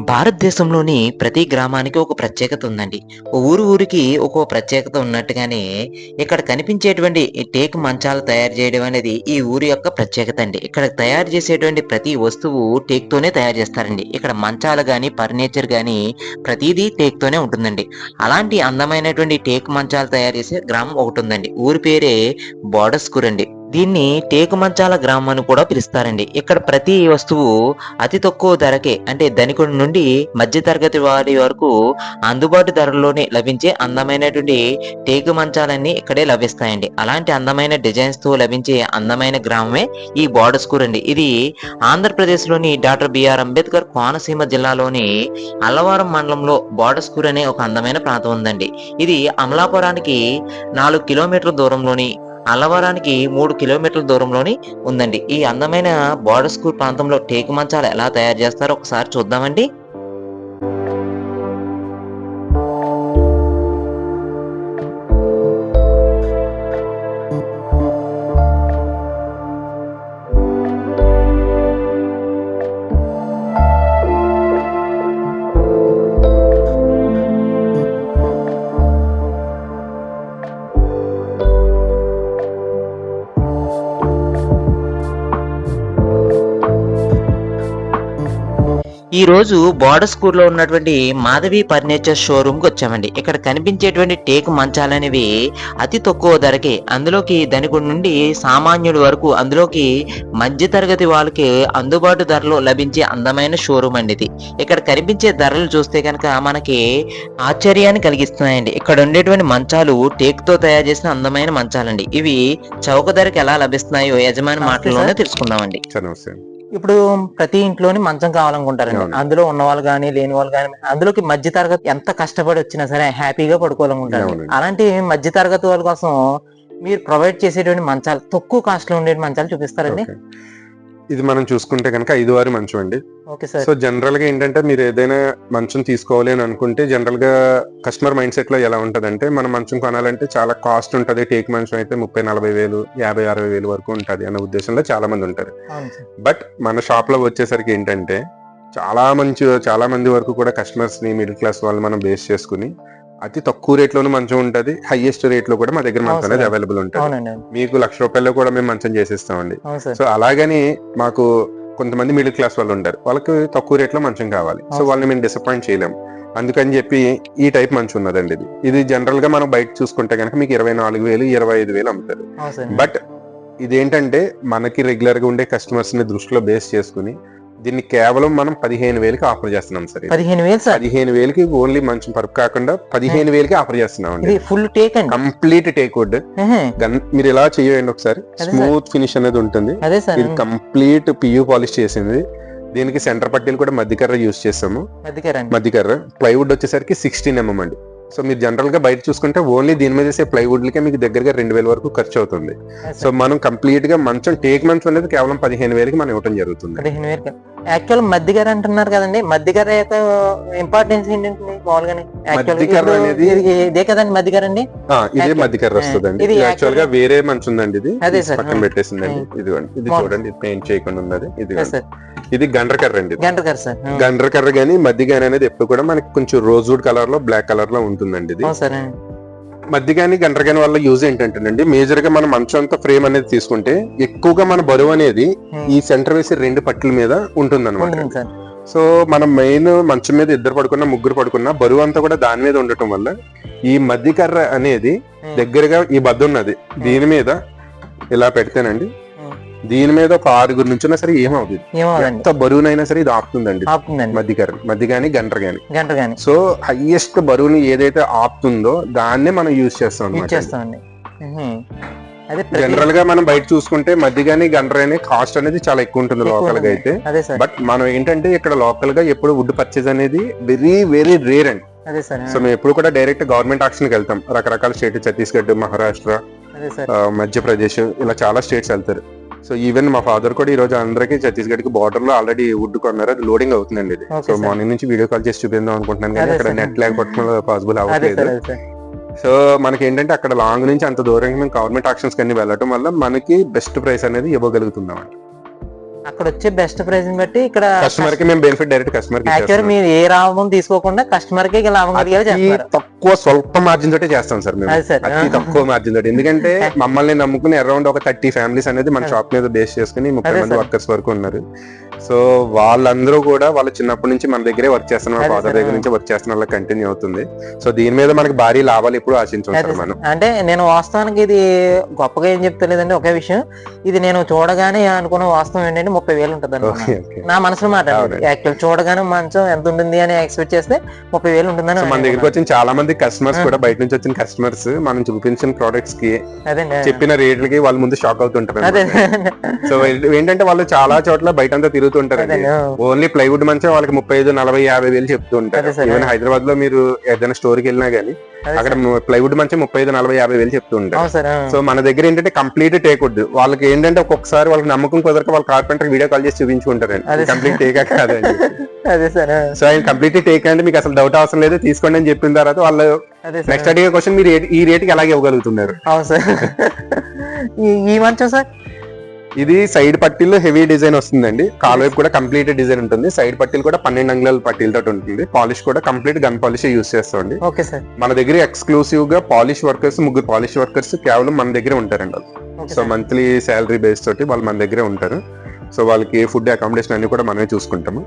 భారతదేశంలోని ప్రతి గ్రామానికి ఒక ప్రత్యేకత ఉందండి. ఊరు ఊరికి ఒక్కో ప్రత్యేకత ఉన్నట్టుగానే ఇక్కడ కనిపించేటువంటి టేక్ మంచాలు తయారు చేయడం అనేది ఈ ఊరి యొక్క ప్రత్యేకత అండి. ఇక్కడ తయారు చేసేటువంటి ప్రతి వస్తువు టేక్తోనే తయారు చేస్తారండి. ఇక్కడ మంచాలు కానీ ఫర్నిచర్ కానీ ప్రతిదీ టేక్తోనే ఉంటుందండి. అలాంటి అందమైనటువంటి టేకు మంచాలు తయారు చేసే గ్రామం ఒకటుందండి. ఊరి పేరే బోడస్కూర్ అండి. దీన్ని టేకు మంచాల గ్రామం అని కూడా పిలుస్తారండి. ఇక్కడ ప్రతి వస్తువు అతి తక్కువ ధరకే అంటే ధనికుడి నుండి మధ్య తరగతి వారి వరకు అందుబాటు ధరలోనే లభించే అందమైనటువంటి టేకు మంచాలన్నీ ఇక్కడే లభిస్తాయండి. అలాంటి అందమైన డిజైన్స్‌తో లభించే అందమైన గ్రామమే ఈ బోడస్కూర్ అండి. ఇది ఆంధ్రప్రదేశ్‌లోని డాక్టర్ బిఆర్ అంబేద్కర్ కోనసీమ జిల్లాలోని అల్లవరం మండలంలో బోడస్కూర్ అనే ఒక అందమైన ప్రాంతం ఉందండి. ఇది అమలాపురానికి నాలుగు కిలోమీటర్ల దూరంలోని, అల్లవరానికి మూడు కిలోమీటర్ల దూరంలోని ఉందండి. ఈ అందమైన బోడస్కూర్ ప్రాంతంలో టేకు మంచాలు ఎలా తయారు చేస్తారో ఒకసారి చూద్దామండి. ఈరోజు బోడస్కూర్‌లో ఉన్నటువంటి మాధవి ఫర్నిచర్ షోరూమ్‌కి వచ్చామండి. ఇక్కడ కనిపించేటువంటి టేకు మంచాలనేవి అతి తక్కువ ధరకే అందులోకి ధనికుడి నుండి సామాన్యుడి వరకు అందులోకి మధ్య తరగతి వాళ్ళకి అందుబాటు ధరలో లభించే అందమైన షోరూమ్ అండి ఇది. ఇక్కడ కనిపించే ధరలు చూస్తే గనక మనకి ఆశ్చర్యాన్ని కలిగిస్తున్నాయండి. ఇక్కడ ఉండేటువంటి మంచాలు టేకుతో తయారు చేసిన అందమైన మంచాలండి. ఇవి చౌక ధరకి ఎలా లభిస్తున్నాయో యజమాని మాటల్లోనే. తెలుసుకుందామండి. నమస్తే ఇప్పుడు ప్రతి ఇంట్లోని మంచం కావాలనుకుంటారండి. అందులో ఉన్న వాళ్ళు కానీ లేని వాళ్ళు కానీ అందులోకి మధ్య తరగతి ఎంత కష్టపడి వచ్చినా సరే హ్యాపీగా పడుకోవాలనుకుంటారు. అలాంటి మధ్య తరగతి వాళ్ళ కోసం మీరు ప్రొవైడ్ చేసేటువంటి మంచాలు తక్కువ కాస్ట్లో ఉండే మంచాలు చూపిస్తారండి. ఇది మనం చూసుకుంటే కనుక ఐదు వారి మంచం అండి. సో జనరల్గా ఏంటంటే మీరు ఏదైనా మంచం తీసుకోవాలి అని అనుకుంటే జనరల్గా కస్టమర్ మైండ్ సెట్లో ఎలా ఉంటదంటే మనం మంచం కొనాలంటే చాలా కాస్ట్ ఉంటది. టేక్ మంచం అయితే ముప్పై నలభై వేలు యాభై అరవై వేలు వరకు ఉంటది అనే ఉద్దేశంలో చాలా మంది ఉంటారు బట్ మన షాప్లో వచ్చేసరికి ఏంటంటే చాలా మంచి చాలా మంది వరకు కూడా కస్టమర్స్ని మిడిల్ క్లాస్ వాళ్ళు మనం బేస్ చేసుకుని అతి తక్కువ రేట్ లోనూ మంచం ఉంటది. హైయెస్ట్ రేట్లో కూడా మా దగ్గర మంచం అనేది. అవైలబుల్ ఉంటుంది. మీకు లక్ష రూపాయల్లో కూడా మేము మంచం చేసిస్తామండి. సో అలాగని మాకు కొంతమంది మిడిల్ క్లాస్ వాళ్ళు ఉంటారు. వాళ్ళకి తక్కువ రేట్లో మంచం కావాలి. సో. వాళ్ళని మేము డిసప్పాయింట్ చేయలేము అందుకని చెప్పి ఈ టైప్ మంచం ఉన్నదండి ఇది. ఇది జనరల్గా మనం బయట చూసుకుంటే కనుక మీకు ఇరవై నాలుగు వేలు ఇరవై ఐదు వేలు అమ్ముతారు. బట్ ఇదేంటంటే మనకి రెగ్యులర్గా ఉండే కస్టమర్స్ని దృష్టిలో బేస్ చేసుకుని దీన్ని కేవలం మనం పదిహేను వేలకి ఆఫర్ చేస్తున్నాం సార్. పదిహేను వేలు సార్. పదిహేను వేలకి ఓన్లీ మంచం పరుపు కాకుండా పదిహేను వేలకి ఆఫర్ చేస్తున్నాం అండి ఫుల్ టేక్ అండి. Complete teak wood. మీరు ఇలా చేయండి ఒకసారి. స్మూత్ ఫినిష్ అనేది ఉంటుంది. అదే సార్. ఇది కంప్లీట్ పియూ పాలిష్ చేసింది. దీనికి సెంటర్ పట్టీలు కూడా మధ్యకర్ర యూస్ చేస్తాము. మధ్యకర్ర ప్లైవుడ్ వచ్చేసరికి సిక్స్టీన్ ఎంఎం అండి. సో మీరు జనరల్గా బయట చూసుకుంటే ఓన్లీ దీని మీద వేసే ప్లైవుడ్ లకే మీకు దగ్గరగా రెండు వేల వరకు ఖర్చు అవుతుంది. సో మనం కంప్లీట్గా మంచం టేక్ మంచం అనేది కేవలం పదిహేను వేలకి మనం ఇవ్వడం జరుగుతుంది. యాక్చువల్ మధ్యగారు అంటున్నారు కదండి. మధ్యగార యొక్క ఇంపార్టెన్స్ మామూలుగానే మధ్యగార అనేది- ఇది- కదండి మధ్యగారు అండి? ఇదే మధ్యకర్ర వస్తుందండి. ఇది యాక్చువల్గా వేరే మంచం ఉందండి ఇది. అదే సార్. పక్కన. పెట్టేసిందండి. ఇదిగోండి. ఇది. చూడండి ఇది పెయింట్ చేయకుండా ఉన్నది ఇది సార్ ఇది గండ్రకర్ర అండి గారు సార్. గండ్రకర్ర గానీ మధ్యగాని అనేది ఎప్పుడు కూడా మనకి కొంచెం రోజ్వుడ్ కలర్లో బ్లాక్ కలర్లో ఉంటుందండి ఇది. సార్ ఆ, మధ్యగాని గంటగాని వల్ల యూజ్ ఏంటంటేనండి మేజర్గా మన మంచంతో ఫ్రేమ్ అనేది తీసుకుంటే ఎక్కువగా మన బరువు అనేది ఉమ్, ఈ సెంటర్ వేసి రెండు పట్ల మీద ఉంటుంది సార్ సో మనం మెయిన్ మంచం మీద ఇద్దరు పడుకున్నా ముగ్గురు పడుకున్నా బరువు అంతా కూడా దాని మీద ఉండటం వల్ల ఈ మధ్యకర్ర అనేది ఉమ్, దగ్గరగా ఈ బద్ద ఉన్నది దీని మీద ఇలా పెడితేనండి దీని మీద ఒక ఆరుగురు నుంచున్నా సరే ఏమవుతుంది ఎంత బరువునైనా సరే ఇది ఆపుతుందండి. ఆపుతుందండి. మధ్యకర్ర మధ్య గాని గంట గాని గంట గాని సో హైయెస్ట్ బరువుని ఏదైతే ఆపుతుందో దాన్నే మనం యూజ్ చేస్తాం యూజ్ చేస్తామండి జనరల్గా మనం బయట చూసుకుంటే మధ్య గాని గంట గాని కాస్ట్ అనేది చాలా ఎక్కువ ఉంటుంది లోకల్గా. అయితే. బట్ మనం ఏంటంటే ఇక్కడ లోకల్గా ఎప్పుడు వుడ్ పర్చేజ్ అనేది వెరీ వెరీ రేర్ అండి. సో మేము ఎప్పుడు కూడా డైరెక్ట్ గవర్నమెంట్ ఆక్షన్కి వెళ్తాం. రకరకాల స్టేట్ ఛత్తీస్గఢ్ మహారాష్ట్ర మధ్యప్రదేశ్ ఇలా చాలా స్టేట్స్ వెళ్తారు. సో ఈవెన్ మా ఫాదర్ కూడా ఈ రోజు అందరికి ఛత్తీస్గఢ్కి బార్డర్లో ఆల్రెడీ వుడ్ కొన్నారు. అది లోడింగ్ అవుతుందండి ఇది. సో. మార్నింగ్ నుంచి వీడియో కాల్ చేసి చూపిద్దాం అనుకుంటున్నాను కానీ అక్కడ. నెట్ లేకపోవడం పాసిబుల్ అవ్వట్లేదు. సో మనకి ఏంటంటే అక్కడ లాంగ్ నుంచి అంత దూరంగా మేము గవర్నమెంట్ ఆక్షన్స్ కన్నీ వెళ్ళటం వల్ల మనకి బెస్ట్ ప్రైస్ అనేది ఇవ్వగలుగుతున్నాం అక్కడ వచ్చే బెస్ట్ ప్రైస్ బట్టి ఇక్కడ కస్టమర్కి మేము బెనిఫిట్ డైరెక్ట్ కస్టమర్కి. మీరు ఏ లాభం తీసుకోకుండా కస్టమర్కి లాభం తక్కువ స్వల్ప మార్జిన్ తోటే చేస్తాం సార్ మేము. అతి తక్కువ మార్జిన్ తోటి. ఎందుకంటే మమ్మల్ని నమ్ముకుని అరౌండ్ ఒక థర్టీ ఫ్యామిలీస్ అనేది మన షాప్ మీద బేస్ చేసుకుని ముప్పై మంది. వర్కర్స్ వరకు ఉన్నారు. సో వాళ్ళందరూ కూడా వాళ్ళ చిన్నప్పటి నుంచి మన దగ్గరే వర్క్ చేస్తున్నారు. అదే ఫాదర్. దగ్గర నుంచి వర్క్ చేస్తున్న వాళ్ళకి కంటిన్యూ అవుతుంది. సో దీని మీద మనకి భారీ లాభాలు ఎప్పుడు ఆశించాం అదే సార్ సార్. మనం అంటే నేను వాస్తవానికి ఇది గొప్పగా ఏం చెప్తలేదండి ఒకే విషయం. ఇది నేను చూడగానే అనుకున్న వాస్తవం ఏంటంటే ముప్పై వేలు ఉంటుంది నా మనసులో మాట. యాక్చువల్ చూడగానే మంచం ఎంత ఉంటుంది అని ఎక్స్పెక్ట్ చేస్తే ముప్పై వేలు ఉంటుందని మన దగ్గరికి వచ్చిన చాలా మంది కస్టమర్స్. కూడా బయట నుంచి వచ్చిన కస్టమర్స్ మనం చూపించిన ప్రొడక్ట్స్కి చెప్పిన రేట్లకి వాళ్ళ ముందు షాక్ అవుతుంటారు సో ఏంటంటే వాళ్ళు చాలా చోట్ల బయట అంతా తిరుగుతుంటారండి అదే ఓన్లీ ప్లైవుడ్ మంచం వాళ్ళకి ముప్పై ఐదు నలభై యాభై వేలు చెప్తూ ఉంటారు. ఈవెన్ హైదరాబాద్లో మీరు ఏదైనా స్టోర్కి వెళ్ళినా గానీ అక్కడ ప్లైవుడ్ మంచం ముప్పై ఐదు నలభై యాభై వేలు చెప్తూ ఉంటారు సో మన దగ్గర ఏంటంటే కంప్లీట్ టేక్ వుడ్ వాళ్ళకి ఏంటంటే ఒక్కొక్కసారి వాళ్ళకి నమ్మకం కుదరక వాళ్ళ కార్పెంటర్ వీడియో కాల్ చేసి చూపించుకుంటారండి సార్. కంప్లీట్ టేక్ కాదండి అదే సార్ సో ఆయన కంప్లీట్ టేక్ అంటే మీకు అసలు డౌట్ అవసరం లేదు తీసుకోండి అని చెప్పిన తర్వాత వాళ్ళు నెక్స్ట్ అడిగే క్వశ్చన్ మీరు ఈ రేట్కి ఎలాగే ఇవ్వగలుగుతున్నారు. అవును సార్. ఈ- మంచం సార్? ఇది సైడ్ పట్టీలు హెవీ డిజైన్ వస్తుందండి. కాల్ వైపు కూడా కంప్లీట్ డిజైన్ ఉంటుంది. సైడ్ పట్టీలు కూడా పన్నెండు అంగుళాల పట్టీలతో ఉంటుంది. పాలిష్ కూడా కంప్లీట్ గన్ పాలిష్ యూస్ చేస్తామండి. Okay sir. మన దగ్గర ఎక్స్క్లూసివ్గా పాలిష్ వర్కర్స్ ముగ్గురు పాలిష్ వర్కర్స్ కేవలం మన దగ్గరే ఉంటారండి వాళ్ళు. సో మంత్లీ శాలరీ బేస్ తోటి వాళ్ళు మన దగ్గరే ఉంటారు. సో వాళ్ళకి ఫుడ్ అకామిడేషన్ అన్ని కూడా మనమే చూసుకుంటాము.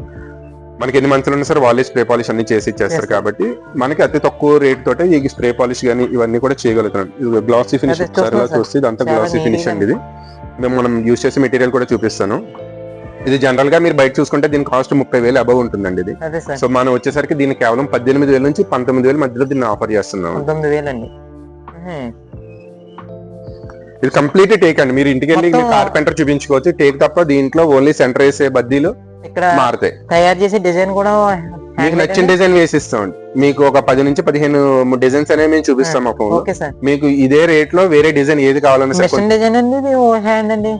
మనకి ఎన్ని మంత్లు ఉన్నా సరే వాళ్ళే స్ప్రే పాలిష్ అన్ని చేసి ఇచ్చేస్తారు. కాబట్టి మనకి అతి తక్కువ రేట్ తోటే ఈ స్ప్రే పాలిష్ కానీ ఇవన్నీ కూడా చేయగలుగుతున్నాం. ఇది గ్లాసీ ఫినిష్ ఒకసారి. చూస్తే ఇదంతా గ్లాసీ ఫినిష్ అండి ఇది. మేము మనం యూస్ చేసే మెటీరియల్ కూడా చూపిస్తాను. ఇది జనరల్గా మీరు బయట చూసుకుంటే దీని కాస్ట్ ముప్పై వేలు అబవ్ ఉంటుందండి ఇది. సో మనం వచ్చేసరికి దీన్ని కేవలం పద్దెనిమిది వేల నుంచి పంతొమ్మిది వేల మధ్యలో దీన్ని ఆఫర్ చేస్తున్నాం ఇది కంప్లీట్ టేక్ అండి. మీరు ఇంటికి వెళ్ళి కార్పెంటర్ చూపించుకోవచ్చు. టేక్ తప్ప దీంట్లో ఓన్లీ సెంటర్ వేసే బద్దీలు మారుతాయి. తయారు చేసే డిజైన్ కూడా మీకు నచ్చిన? డిజైన్ వేసిస్తాం మీకు ఒక పది నుంచి పదిహేను డిజైన్స్ అనేవి మేము చూపిస్తాం సార్. మీకు ఇదే రేట్లో వేరే డిజైన్ ఏది కావాలన్నా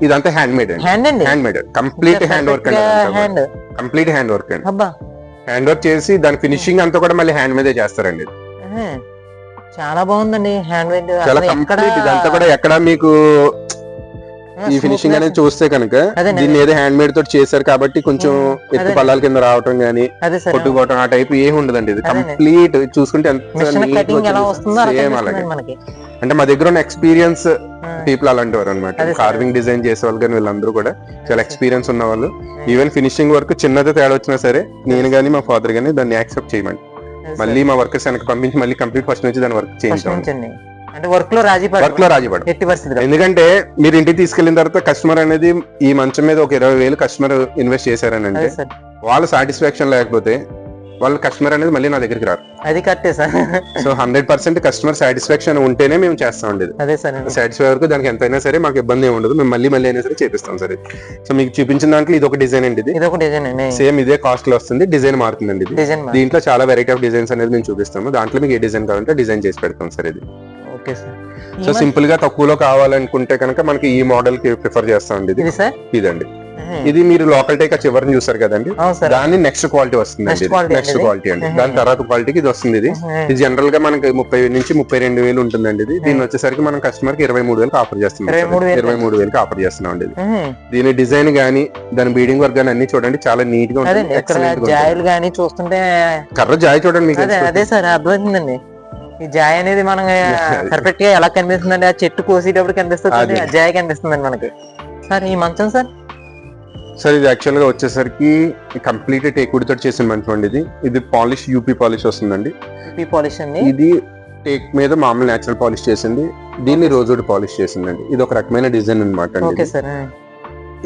ఇదంతా హ్యాండ్ మేడ్ అండి? Hand made complete hand work అండి కంప్లీట్ హ్యాండ్ వర్క్ అండి. హ్యాండ్ వర్క్ చేసి దాని ఫినిషింగ్ అంతా కూడా మళ్ళీ హ్యాండ్ మీదే చేస్తారండి. చాలా బాగుందండి హ్యాండ్ మేడ్ చాలా కంప్లీట్ ఇదంతా కూడా ఎక్కడ మీకు ఈ ఫినిషింగ్ అనేది చూస్తే కనుక. దీన్ని ఏదో హ్యాండ్ మేడ్ తోటి చేశారు కాబట్టి కొంచెం ఎత్తు. పల్లాల కింద రావటం గానీ కొట్టుకోవటం ఆ టైప్ ఏం ఉండదండి ఇది. కంప్లీట్ చూసుకుంటే కనిపిస్తుంది అలాగే అంటే మా దగ్గర ఉన్న ఎక్స్పీరియన్స్ పీపుల్ అలాంటి వారు అనమాట. కార్వింగ్ డిజైన్ చేసే వాళ్ళు కానీ వీళ్ళందరూ కూడా చాలా. ఎక్స్పీరియన్స్ ఉన్న వాళ్ళు ఈవెన్ ఫినిషింగ్ వర్క్ చిన్నది తేడా వచ్చినా సరే నేను గానీ మా ఫాదర్ గానీ దాన్ని యాక్సెప్ట్ చేయమండి. మళ్ళీ మా వర్కర్స్ వెనక పంపించి మళ్ళీ కంప్లీట్ ఫస్ట్ నుంచి దాని వర్క్ చేయించాం అంటే వర్క్లో రాజీ వర్క్లో రాజీపడం ఎట్టి పరిస్థితిలో ఎందుకంటే మీరు ఇంటికి తీసుకెళ్ళిన తర్వాత కస్టమర్ అనేది ఈ మంచం మీద ఒక ఇరవై వేలు కస్టమర్ ఇన్వెస్ట్ చేశారని అంటే అదే సార్ వాళ్ళ సాటిస్ఫాక్షన్ లేకపోతే వాళ్ళ కస్టమర్ అనేది మళ్ళీ నా దగ్గరికి రారు. అది కరెక్టే sir. So hundred percent customer satisfaction ఉంటేనే మేము చేస్తామండి ఇది అదే సార్ సాటిస్ఫై వరకు దానికి ఎంతైనా సరే మాకు ఇబ్బంది ఏమి ఉండదు. మేము మళ్ళీ మళ్ళీ అయినా సరే చేపిస్తాం సరే సో మీకు చూపించిన దాంట్లో ఇది ఒక డిజైన్ అండి ఇది. ఇది ఒక డిజైన్ అండి. సేమ్ ఇదే కాస్ట్లో వస్తుంది. డిజైన్ మారుతుందండి ఇది. డిజైన్ దీంట్లో చాలా వెరైటీ ఆఫ్ డిజైన్స్ అనేది మేము చూపిస్తాము. దాంట్లో మీకు ఏ డిజైన్ కావాలంటే డిజైన్ చేసి పెడతాం సార్ ఇది. Okay sir. సో సింపుల్గా తక్కువలో కావాలనుకుంటే కనుక మనకి ఈ మోడల్కి ప్రిఫర్ చేస్తామండి ఇది ఇది సార్? ఇదండి. ఇది మీరు లోకల్ టేక్ చివరిని చూసారు కదండి? దాని నెక్స్ట్ క్వాలిటీ వస్తుంది నెక్స్ట్? క్వాలిటీ అండి Mhm. దాని తర్వాత క్వాలిటీకి ఇది వస్తుంది ఇది. ఇది జనరల్గా మనకి ముప్పై నుంచి ముప్పై రెండు వేలు ఉంటుందండి ఇది. దీని Hmm. వచ్చేసరికి మనం కస్టమర్కి ఇరవై మూడు వేలకు ఆఫర్ చేస్తున్నాం 23,000 ఇరవై మూడు వేలకు. ఆఫర్ చేస్తున్నాం అండి దీని డిజైన్ గానీ దాని బీడింగ్ వర్క్ గానీ అన్ని చూడండి చాలా నీట్గా ఉంటుంది. చూస్తుంటే కర్ర జాయ్ చూడండి మీకు అదే సార్ అర్థమవుతుందండి. ఈ జాయ్ అనేది మనం పర్ఫెక్ట్గా ఎలా కనిపిస్తుందండి? ఆ చెట్టు కోసేటప్పుడు కనిపిస్తుంది జాయ్ కనిపిస్తుందండి మనకి. సార్ ఈ మంచం సార్? సార్ ఇది యాక్చువల్గా వచ్చేసరికి కంప్లీట్ టేక్ తోటి చేసిన మంచం అండి ఇది. ఇది పాలిష్ యూపీ పాలిష్ వస్తుందండి. పీ పాలిష్ అండి? ఇది టేక్ మీద మామూలు నేచురల్ పాలిష్ చేసింది. దీన్ని రోజుడ్ పాలిష్ చేసిందండి. ఇది ఒక రకమైన డిజైన్ అనమాట ఓకే సార్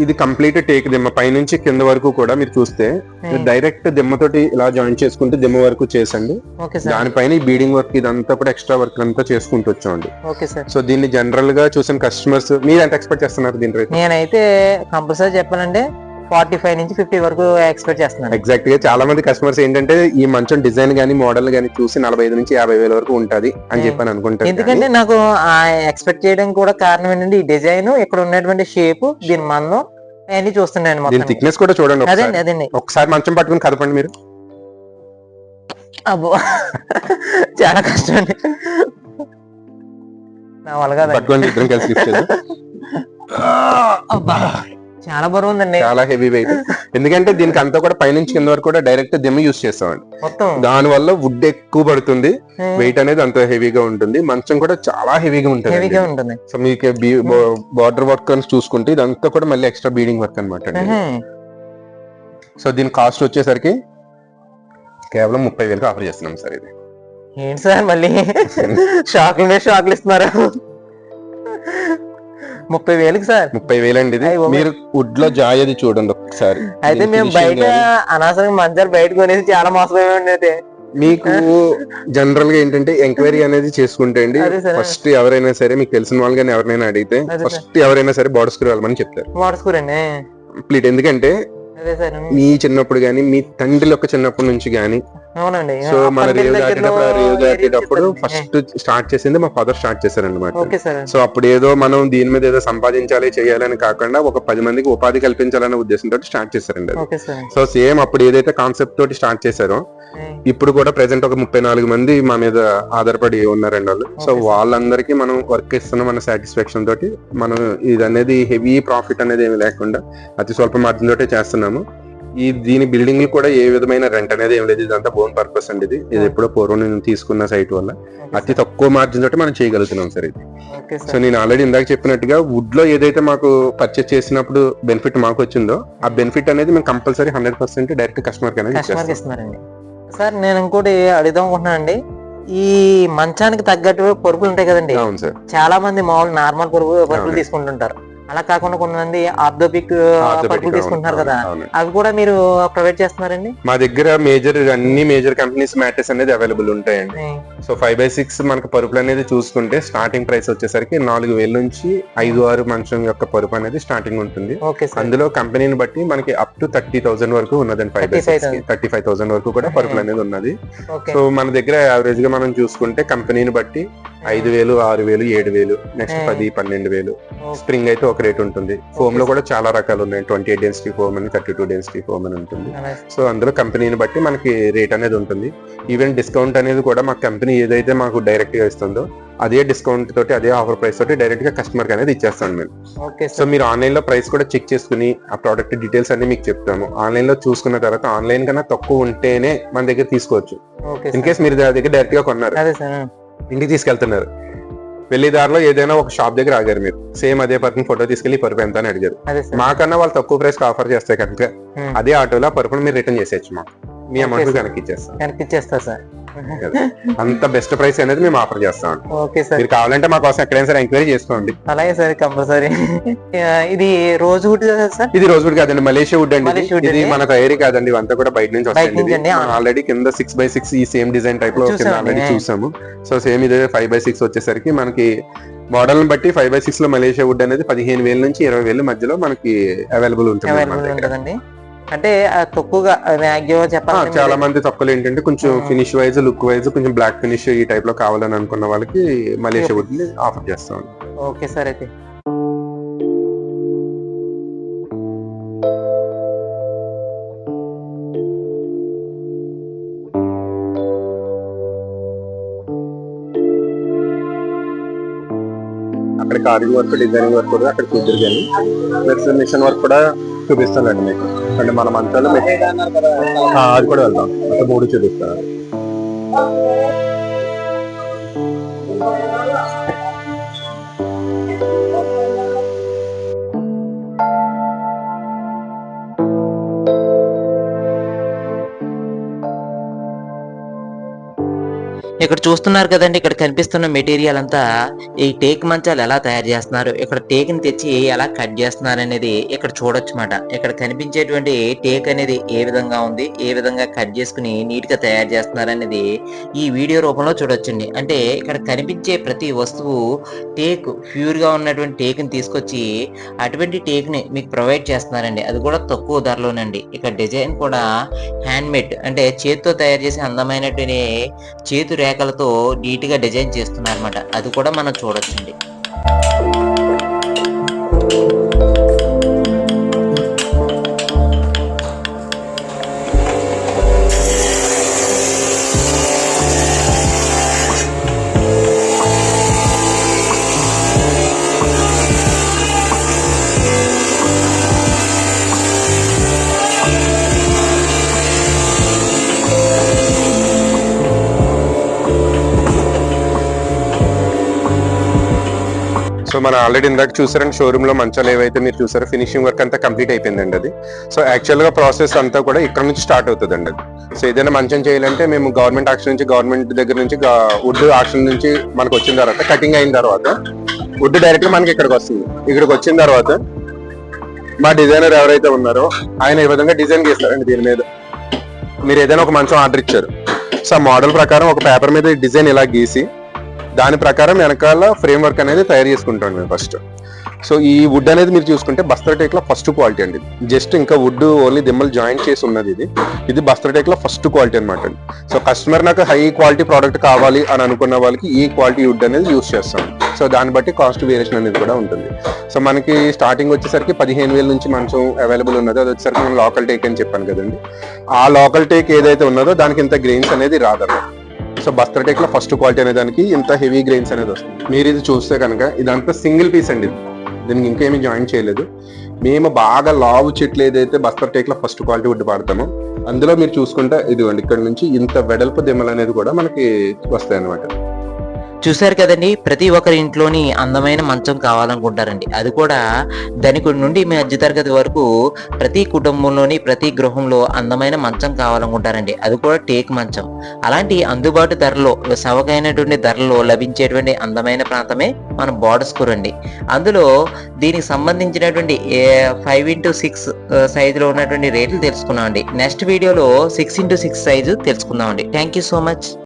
ఇది కంప్లీట్ టేక్ దిమ్మ. పైనుంచి కింద వరకు కూడా మీరు చూస్తే డైరెక్ట్ దిమ్మతోటి ఇలా జాయిన్ చేసుకుంటే దిమ్మ వరకు చేసండి. దానిపైన ఈ బీడింగ్ వర్క్ ఇదంతా కూడా ఎక్స్ట్రా వర్క్ అంతా చేసుకుంటూ వచ్చామండి. సో దీన్ని జనరల్గా చూసిన కస్టమర్స్ మీరు ఎంత ఎక్స్పెక్ట్ చేస్తున్నారు దీని రేట్ నేనైతే కంపల్సరీ చెప్పాలంటే ఫార్టీ ఫైవ్ నుంచి ఫిఫ్టీ వరకు ఎక్స్పెక్ట్ చేస్తున్నాను. ఎగ్జాక్ట్గా చాలా మంది కస్టమర్స్ ఏంటంటే ఈ మంచం డిజైన్ గానీ మోడల్ గానీ చూసి నలభై ఐదు నుంచి యాభై వేల వరకు ఉంటది అని Hmm. చెప్పి అనుకుంటారు ఎందుకంటే నాకు ఎక్స్పెక్ట్ చేయడం కూడా కారణం ఏంటంటే ఈ డిజైన్ ఇక్కడ ఉన్నటువంటి షేప్ దీని మందం అవన్నీ చూస్తున్నాను దీని థిక్నెస్ కూడా చూడండి అదండి ఒకసారి. అదండి ఒకసారి మంచం పట్టుకుని కదపండి మీరు. అబ్బో. చాలా కష్టం అండి. నా వల్ల పట్టుకోండి ఇద్దరం కలిసి. అబ్బా. చాలా బరువు ఉందండి చాలా హెవీ వెయిట్ ఎందుకంటే దీనికి అంతా కూడా పైనుంచి కింద వరకు కూడా డైరెక్ట్ దిమ్మ యూస్ చేస్తామండి. మొత్తం? దాని వల్ల వుడ్ ఎక్కువ పడుతుంది. వెయిట్ అనేది అంత హెవీగా ఉంటుంది. మంచం కూడా చాలా హెవీగా ఉంటుంది హెవీగా ఉంటుంది. సో మీకు బార్డర్ వర్క్ అని చూసుకుంటే ఇదంతా కూడా మళ్ళీ ఎక్స్ట్రా బీడింగ్ వర్క్ అనమాట అండి. సో దీని కాస్ట్ వచ్చేసరికి కేవలం ముప్పై వేలకు ఆఫర్ చేస్తున్నాం సార్ ఇది. ఏంటి సార్ మళ్ళీ? షాకులు షాకులు ఇస్తున్నారు ముప్పై వేలకి సార్ ముప్పై వేలండి ఇది. మీరు వుడ్లో జాయ్ అది చూడండి ఒకసారి అయితే మేము బయట. అనవసరంగా మంచాలు బయట కొనేసి చాలా మోసపోయామండి అయితే మీకు జనరల్గా ఏంటంటే ఎంక్వైరీ అనేది చేసుకుంటే అండి. ఫస్ట్ ఎవరైనా సరే మీకు తెలిసిన వాళ్ళు కానీ ఎవరైనా అడిగితే. ఫస్ట్ ఎవరైనా సరే బార్డర్ స్క్రూ వెళ్ళమని చెప్తారు వాడుకోరండి కంప్లీట్ ఎందుకంటే అదే సార్ మీ చిన్నప్పుడు గానీ మీ తండ్రి యొక్క చిన్నప్పటి నుంచి గానీ అవునండి. సో మన రేవు దాటేటప్పుడు రేవు దాటేటప్పుడు. ఫస్ట్ స్టార్ట్ చేసింది మా ఫాదర్ స్టార్ట్ చేశారనమాట సో అప్పుడు ఏదో మనం దీని మీద ఏదో సంపాదించాలి చేయాలని కాకుండా ఒక పది మందికి ఉపాధి కల్పించాలనే ఉద్దేశంతో స్టార్ట్ చేశారండి అది. సో సేమ్ అప్పుడు ఏదైతే కాన్సెప్ట్ తోటి స్టార్ట్ చేశారో ఇప్పుడు కూడా ప్రెసెంట్ ఒక ముప్పై నాలుగు మంది మా మీద ఆధారపడి ఉన్నారండి వాళ్ళు. సో. వాళ్ళందరికీ మనం వర్క్ ఇస్తున్నాం అన్న సాటిస్ఫాక్షన్ తోటి మనం ఇది అనేది హెవీ ప్రాఫిట్ అనేది ఏమి లేకుండా అతి స్వల్ప మార్జిన్ తోటే చేస్తున్నాము. ఈ దీని బిల్డింగ్ కూడా ఏ విధమైన రెంట్ అనేది ఏం లేదు. ఇదంతా బోన్ పర్పస్ అండి ఇది. ఇది ఎప్పుడో పూర్వం నేను తీసుకున్న సైట్ వల్ల. అతి తక్కువ మార్జిన్ తోటి మనం చేయగలుగుతున్నాం సార్ ఇది. సో నేను ఆల్రెడీ ఇందాక చెప్పినట్టుగా వుడ్లో ఏదైతే మాకు పర్చేస్ చేసినప్పుడు బెనిఫిట్ మాకు వచ్చిందో ఆ బెనిఫిట్ అనేది మేము compulsory hundred percent direct customer అనేది కి ఇస్తున్నారండి. సార్ నేను ఇంకోటి అడుగుదాం అనుకుంటున్నానండి ఈ మంచానికి తగ్గట్టు పరుపులు ఉంటాయి కదండి. అవును సార్. చాలా మంది మామూలు నార్మల్ పరుపు పరుపులు. తీసుకుంటుంటారు. అలా కాకుండా కొంతమంది ఆర్థోపిక్ తీసుకుంటున్నారు కదా. అవి కూడా మీరు ప్రొవైడ్ చేస్తున్నారండి? మా దగ్గర మేజర్ అన్ని మేజర్ కంపెనీస్ మ్యాట్రెస్ అనేది అవైలబుల్ ఉంటాయండి. సో ఫైవ్ బై సిక్స్ మనకు పరుపులు అనేది చూసుకుంటే స్టార్టింగ్ ప్రైస్ వచ్చేసరికి నాలుగు వేల నుంచి ఐదు ఆరు మంచం యొక్క పరుపు అనేది స్టార్టింగ్ ఉంటుంది. అందులో కంపెనీని బట్టి మనకి అప్ టు థర్టీ థౌసండ్ వరకు ఉన్నదండి five by six 35,000. Thirty five thousand వరకు కూడా పరుపులు అనేది ఉన్నది. సో మన దగ్గర యావరేజ్గా మనం చూసుకుంటే కంపెనీని బట్టి ఐదు వేలు ఆరు వేలు ఏడు వేలు నెక్స్ట్. పది పన్నెండు వేలు. స్ప్రింగ్ అయితే ఒక రేట్ ఉంటుంది. ఫోమ్లో కూడా చాలా రకాలు ఉన్నాయి. ట్వంటీ ఎయిట్ డెన్సిటీ ఫోమ్ అని థర్టీ టూ డెన్సిటీ ఫోమ్ అని ఉంటుంది. సో అందులో కంపెనీని బట్టి మనకి రేట్ అనేది ఉంటుంది. ఈవెన్ డిస్కౌంట్ అనేది కూడా మా కంపెనీ ఏదైతే మాకు డైరెక్ట్గా ఇస్తుందో అదే డిస్కౌంట్ తోటి అదే ఆఫర్ ప్రైస్ తోటి డైరెక్ట్గా కస్టమర్ అనేది ఇచ్చేస్తాం మేము. సో మీరు ఆన్లైన్లో ప్రైస్ కూడా చెక్ చేసుకుని ఆ ప్రోడక్ట్ డీటెయిల్స్ అన్ని మీకు చెప్తాము. ఆన్లైన్లో చూసుకున్న తర్వాత ఆన్లైన్ కన్నా తక్కువ ఉంటేనే మన దగ్గర తీసుకోవచ్చు. ఇన్ కేస్ మీరు దాని దగ్గర డైరెక్ట్గా కొన్నారు ఇంటికి తీసుకెళ్తున్నారు. వెళ్ళే దారిలో ఏదైనా ఒక షాప్ దగ్గర ఆగారు మీరు. సేమ్ అదే పర్సన్ ఫోటో తీసుకెళ్ళి పరుపు ఎంత అని అడిగారు. మాకన్నా వాళ్ళు తక్కువ ప్రైస్ ఆఫర్ చేస్తే కనుక Hmm. అదే ఆటోలో పరుపును మీరు రిటర్న్ చేసేయచ్చు మాకు. మీ అమౌంట్. కనుక ఇచ్చేస్తాం సార్. అంత బెస్ట్ ప్రైస్ అనేది మేము ఆఫర్ చేస్తాం ఓకే సార్ మీరు కావాలంటే మా కోసం ఎక్కడైనా సరే ఎంక్వైరీ చేసుకోండి. అలాగే సార్ కంపల్సరీ. ఇది రోజు వుడ్ సార్? ఇది రోజు వుడ్ కాదండి మలేషియా వుడ్ అండి ఇది. మన తయారీ కాదండి ఇవంతా కూడా బయట నుంచి ఆ. ఆల్రెడీ కింద సిక్స్ బై సిక్స్ ఈ సేమ్ డిజైన్ టైప్లో కింద. ఆల్రెడీ చూసాము. సో సేమ్ ఇదే ఫైవ్ బై సిక్స్ వచ్చేసరికి మనకి మోడల్ బట్టి ఫైవ్ బై సిక్స్లో మలేషియా వుడ్ అనేది పదిహేను వేల నుంచి ఇరవై వేల మధ్యలో మనకి అవైలబుల్ ఉంటుంది అంటే తక్కువగా మ్యాక్సిమం చెప్పాలి చాలా మంది తక్కువలు ఏంటంటే కొంచెం. ఫినిష్ వైజ్ లుక్ వైజ్ కొంచెం బ్లాక్ ఫినిష్ ఈ టైప్లో కావాలని అనుకున్న వాళ్ళకి మలేషియా వుడ్ ఆఫర్ చేస్తాం ఓకే సార్ అయితే. అక్కడ వర్క్ డిజైనింగ్ వర్క్ కూడా అక్కడ చూద్దరు కానీ మిషన్ వర్క్ కూడా చూపిస్తానండి మీకు. అంటే మన మంచాలు అది కూడా వెళ్దాం. మూడు చూపిస్తాను. ఇక్కడ చూస్తున్నారు కదండి ఇక్కడ కనిపిస్తున్న మెటీరియల్ అంతా ఈ టేక్ మంచాలు ఎలా తయారు చేస్తున్నారు ఇక్కడ టేక్ని తెచ్చి ఎలా కట్ చేస్తున్నారు అనేది ఇక్కడ చూడొచ్చు మాట ఇక్కడ కనిపించేటువంటి టేక్ అనేది ఏ విధంగా ఉంది ఏ విధంగా కట్ చేసుకుని నీట్గా తయారు చేస్తున్నారు అనేది ఈ వీడియో రూపంలో చూడొచ్చండి. అంటే ఇక్కడ కనిపించే ప్రతి వస్తువు టేక్ ప్యూర్గా ఉన్నటువంటి టేక్ని తీసుకొచ్చి అటువంటి టేక్ని మీకు ప్రొవైడ్ చేస్తున్నారండి. అది కూడా తక్కువ ధరలోనండి. ఇక్కడ డిజైన్ కూడా హ్యాండ్ మేడ్ అంటే చేతితో తయారు చేసే అందమైనటువంటి చేతు రేఖలతో నీట్గా డిజైన్ చేస్తున్నారన్నమాట. అది కూడా మనం చూడొచ్చండి. మనం ఆల్రెడీ ఇందాక చూసారండి షోరూమ్లో మంచాలు ఏవైతే మీరు చూసారో ఫినిషింగ్ వర్క్ అంతా కంప్లీట్ అయిపోయిందండి అది. సో యాక్చువల్గా ప్రాసెస్ అంతా కూడా ఇక్కడ నుంచి స్టార్ట్ అవుతుందండి అది. సో ఏదైనా మంచం చేయాలంటే మేము గవర్నమెంట్ ఆక్షన్ నుంచి గవర్నమెంట్ దగ్గర నుంచి వుడ్ ఆక్షన్ నుంచి మనకు వచ్చిన తర్వాత కటింగ్ అయిన తర్వాత వుడ్ డైరెక్ట్గా మనకి ఇక్కడికి వస్తుంది. ఇక్కడికి వచ్చిన తర్వాత మా డిజైనర్ ఎవరైతే ఉన్నారో ఆయన ఈ విధంగా డిజైన్ చేస్తారండి దీని మీద. మీరు ఏదైనా ఒక మంచం ఆర్డర్ ఇచ్చారు. సో ఆ మోడల్ ప్రకారం ఒక పేపర్ మీద డిజైన్ ఇలా గీసి దాని ప్రకారం వెనకాల ఫ్రేమ్ వర్క్ అనేది తయారు చేసుకుంటాం మేము ఫస్ట్ సో ఈ వుడ్ అనేది మీరు చూసుకుంటే బస్తర్ టేక్లో ఫస్ట్ క్వాలిటీ అండి. జస్ట్ ఇంకా వుడ్ ఓన్లీ దిమ్మలు జాయింట్ చేసి ఉన్నది ఇది. ఇది బస్తర్ టేక్లో ఫస్ట్ క్వాలిటీ అనమాట సో కస్టమర్ నాకు హై క్వాలిటీ ప్రోడక్ట్ కావాలి అని అనుకున్న వాళ్ళకి ఈ క్వాలిటీ వుడ్ అనేది యూస్ చేస్తాం. సో దాన్ని బట్టి కాస్ట్ వేరియేషన్ అనేది కూడా ఉంటుంది. సో మనకి స్టార్టింగ్ వచ్చేసరికి పదిహేను వేల నుంచి మంచం అవైలబుల్ ఉన్నది. అది వచ్చేసరికి మనం లోకల్ టేక్ అని చెప్పాను కదండి. ఆ లోకల్ టేక్ ఏదైతే ఉన్నదో దానికి ఇంత గ్రెయిన్స్ అనేది రాదన్నమాట. సో బస్తర్ టేక్లో ఫస్ట్ క్వాలిటీ అనే దానికి ఇంత హెవీ గ్రెయిన్స్ అనేది వస్తుంది. మీరు ఇది చూస్తే కనుక ఇదంతా సింగిల్ పీస్ అండి దీనికి ఇంకేమీ జాయిన్ చేయలేదు. మేము బాగా లావు చెట్లు ఏదైతే బస్తర్ టేక్లో ఫస్ట్ క్వాలిటీ వుడ్ వాడతామో అందులో మీరు చూసుకుంటే ఇదిగోండి ఇక్కడ నుంచి ఇంత వెడల్పు దిమ్మలు అనేది కూడా మనకి వస్తాయి అనమాట చూశారు కదండి ప్రతి ఒక్కరి ఇంట్లోని అందమైన మంచం కావాలనుకుంటారండి. అది కూడా ధనికుడి నుండి మధ్యతరగతి వరకు ప్రతి కుటుంబంలోని ప్రతి గృహంలో అందమైన మంచం కావాలనుకుంటారండి. అది కూడా టేక్ మంచం. అలాంటి అందుబాటు ధరలో సవకైనటువంటి ధరలో లభించేటువంటి అందమైన ప్రాంతమే మన బోర్డర్స్కూర్ అండి. అందులో దీనికి సంబంధించినటువంటి ఫైవ్ ఇంటూ సిక్స్ సైజులో ఉన్నటువంటి రేట్లు తెలుసుకున్నామండి. నెక్స్ట్ వీడియోలో సిక్స్ ఇంటూ సిక్స్ సైజు తెలుసుకుందామండి. Thank you so much